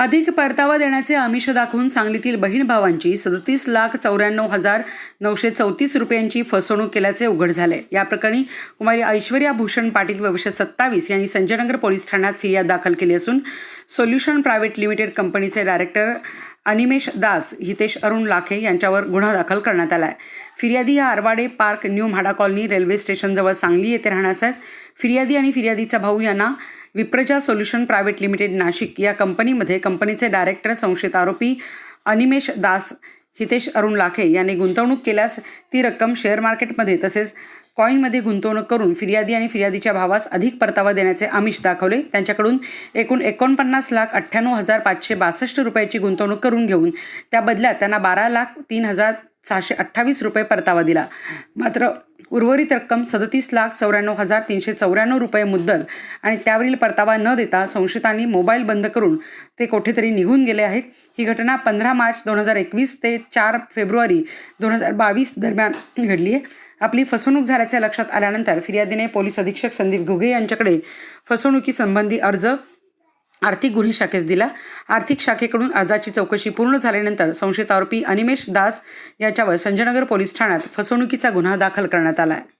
अधिक परतावा देण्याचे आमिष दाखवून सांगलीतील बहीण भावांची सदतीस लाख चौऱ्याण्णव हजार नऊशे चौतीस रुपयांची फसवणूक केल्याचे उघड झाले. या प्रकरणी कुमारी ऐश्वर्या भूषण पाटील वर्ष सत्तावीस यांनी संजयनगर पोलीस ठाण्यात फिर्याद दाखल केली असून सोल्युशन प्रायव्हेट लिमिटेड कंपनीचे डायरेक्टर अनिमेश दास हितेश अरुण लाखे यांच्यावर गुन्हा दाखल करण्यात आला आहे फिर्यादी या Arwade park new Mhada colony railway स्टेशनजवळ Sangli येथे राहण्यास आहेत. फिर्यादी आणि फिर्यादीचा भाऊ यांना Vipraja solution private limited Nashik या कंपनीमध्ये कंपनीचे डायरेक्टर संशयित आरोपी अनिमेश दास हितेश अरुण लाखे यांनी गुंतवणूक केल्यास ती रक्कम शेअर मार्केटमध्ये तसेच कॉईनमध्ये गुंतवणूक करून फिर्यादी आणि फिर्यादीच्या भावास अधिक परतावा देण्याचे आमिष दाखवले. त्यांच्याकडून एकूण एकोणपन्नास लाख अठ्ठ्याण्णव हजार पाचशे बासष्ट रुपयाची गुंतवणूक करून घेऊन त्या बदल्यात त्यांना बारा लाख तीन हजार सहाशे अठ्ठावीस रुपये परतावा दिला. मात्र उर्वरित रक्कम सदतीस लाख चौऱ्याण्णव हजार तीनशे चौऱ्याण्णव रुपये मुद्दल आणि त्यावरील परतावा न देता संशयितांनी मोबाईल बंद करून ते कोठेतरी निघून गेले आहेत. ही घटना पंधरा मार्च दोन हजार एकवीस ते चार फेब्रुवारी दोन हजार बावीस दरम्यान घडली आहे. आपली फसवणूक झाल्याचे लक्षात आल्यानंतर फिर्यादीने पोलीस अधीक्षक संदीप घुगे यांच्याकडे फसवणुकीसंबंधी अर्ज आर्थिक गुन्हे शाखेस दिला. आर्थिक शाखेकडून अर्जाची चौकशी पूर्ण झाल्यानंतर संशयित आरोपी अनिमेश दास याच्यावर संजयनगर पोलीस ठाण्यात फसवणुकीचा गुन्हा दाखल करण्यात आला आहे